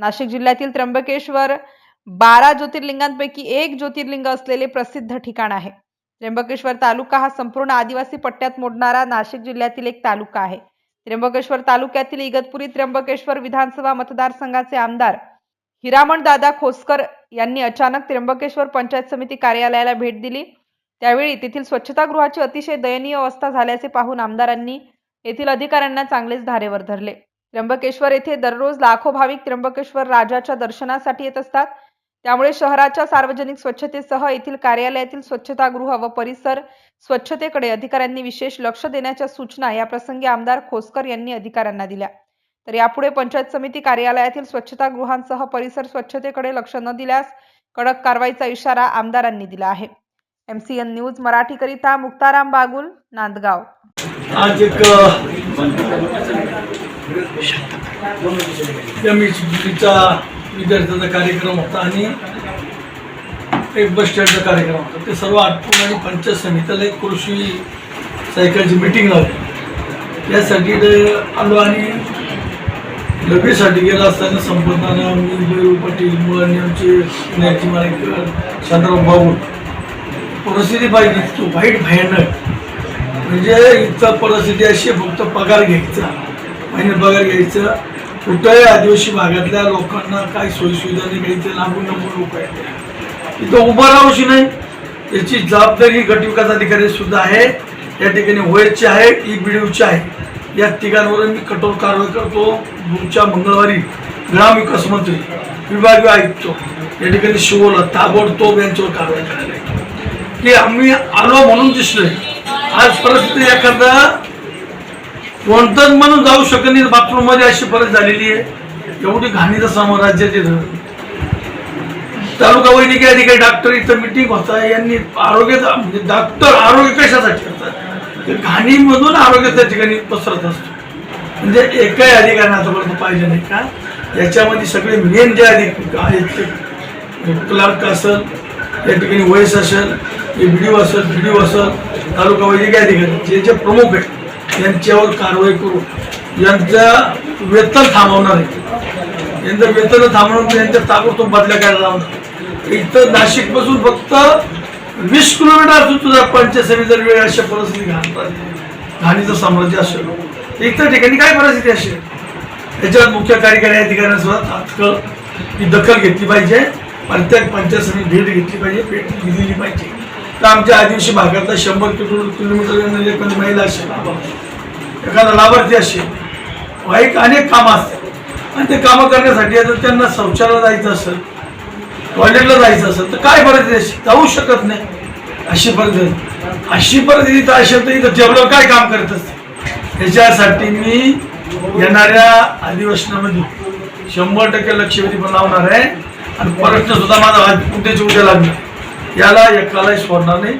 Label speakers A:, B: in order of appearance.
A: नाशिक जिल्ह्यातील त्र्यंबकेश्वर बारा ज्योतिर्लिंगांपैकी एक ज्योतिर्लिंग असलेले प्रसिद्ध ठिकाण आहे. त्र्यंबकेश्वर तालुका हा संपूर्ण आदिवासी पट्ट्यात मोडणारा नाशिक जिल्ह्यातील एक तालुका आहे. त्र्यंबकेश्वर तालुक्यातील इगतपुरी त्र्यंबकेश्वर विधानसभा मतदारसंघाचे आमदार हिरामण दादा खोसकर यांनी अचानक त्र्यंबकेश्वर पंचायत समिती कार्यालयाला भेट दिली. त्यावेळी तेथील स्वच्छतागृहाची अतिशय दयनीय अवस्था झाल्याचे पाहून आमदारांनी येथील अधिकाऱ्यांना चांगलेच धारेवर धरले. त्र्यंबकेश्वर येथे दररोज लाखो भाविक त्र्यंबकेश्वर राजाच्या दर्शनासाठी येत असतात. त्यामुळे शहराच्या सार्वजनिक स्वच्छतेसह येथील कार्यालयातील स्वच्छतागृह व परिसर स्वच्छतेकडे अधिकाऱ्यांनी विशेष लक्ष देण्याच्या सूचना या प्रसंगी आमदार खोसकर यांनी अधिकाऱ्यांना दिल्या. तर यापुढे पंचायत समिती कार्यालयातील स्वच्छतागृहांसह परिसर स्वच्छतेकडे लक्ष न दिल्यास कडक कारवाईचा इशारा आमदारांनी दिला आहे. एमसीएन न्यूज मराठीकरिता मुक्ताराम बागुल नांदगाव.
B: आज एक एम विद्यार्थ्याचा कार्यक्रम होता आणि एक बस स्टँडचा कार्यक्रम होता. ते सर्व आटपून आणि पंचायत समितीला एक कृषी सायकलची मिटिंग लावली त्यासाठी आलो आणि लगेसाठी गेला असताना संपताना मी गुरु पाटील मुलांनी आमचे पुण्याची मारेकर शांताराम बाबू परिस्थिती पाहिजे तो वाईट भयानक. म्हणजे इथं परिस्थिती अशी फक्त पगार घ्यायचा. महिन्यात पगार घ्यायचं. कुठंही आदिवासी भागातल्या लोकांना काही सोयीसुविधा नाही घ्यायचं लागून लागून लोक आहेत. इथं उभं राहूशी नाही. याची जबाबदारी गटविकास अधिकारी सुद्धा आहे. या ठिकाणी ओएचची आहे ई बी आहे. या ठिकाणावर मी कठोर कारवाई करतो. पुढच्या मंगळवारी ग्रामविकास मंत्री विभागीय आयुक्त या ठिकाणी शिवला ताबडतोब यांच्यावर कारवाई करायला की आम्ही आलो म्हणून दिसलोय. आज परिस्थिती एखादा कोणतंच माणूस जाऊ शकत नाही. बाथरूममध्ये अशी परत झालेली आहे. एवढी घाणीचं समोर राज्याचे तालुका वैद्यकीय अधिकारी डॉक्टर इथं मिटिंग होता. यांनी आरोग्याचा म्हणजे डॉक्टर आरोग्य कशासाठी करतात? ते घाणीमधून आरोग्याच्या ठिकाणी पसरत असतो. म्हणजे एकाही अधिकाऱ्यांना आतापर्यंत पाहिजे नाही का? याच्यामध्ये सगळे मेन जे अधिक आहेत ते क्लार्क असेल या ठिकाणी वयस असेल बी डी ओ असेल व्हिडिओ असेल तालुका वैद्यकीय अधिकारी जे जे प्रमुख आहेत. यांच्यावर कारवाई करू. यांचं वेतन थांबवणार आहे. यांचं वेतन थांबवून यांच्या ताबडतोब बदल्या करायला लावणार इथं नाशिकपासून फक्त वीस किलोमीटर असून तुझा पंचायत समिती जर वेळ अशा परिस्थिती घालतात घाणीचं साम्राज्य असेल. इतर ठिकाणी काय परिस्थिती असेल? त्याच्यावर मुख्य कार्यकारी अधिकाऱ्यांना सुद्धा तात्काळ ही दखल घेतली पाहिजे. प्रत्येक पंचायत समिती भेट घेतली पाहिजे भेट दिली पाहिजे. तर आमच्या आदिवासी भागातला शंभर किलो किलोमीटर एखादी महिला असेल एखादा लाभार्थी असेल वाईक अनेक कामं असतात. आणि ते कामं करण्यासाठी आता त्यांना शौचालयाला जायचं असेल टॉयलेटला जायचं असेल तर काय परिस्थिती अशी जाऊ शकत नाही. अशी परिस्थिती अशी परिस्थिती तर असेल तर इथं जेवढं काय काम करत असते? याच्यासाठी मी येणाऱ्या अधिवेशनामध्ये शंभर टक्के लक्षवेधी पण लावणार आहे. आणि प्रश्न सुद्धा माझा कुठेच उद्या लागणार. ఎలా ఎక్కాలి కొన్నాని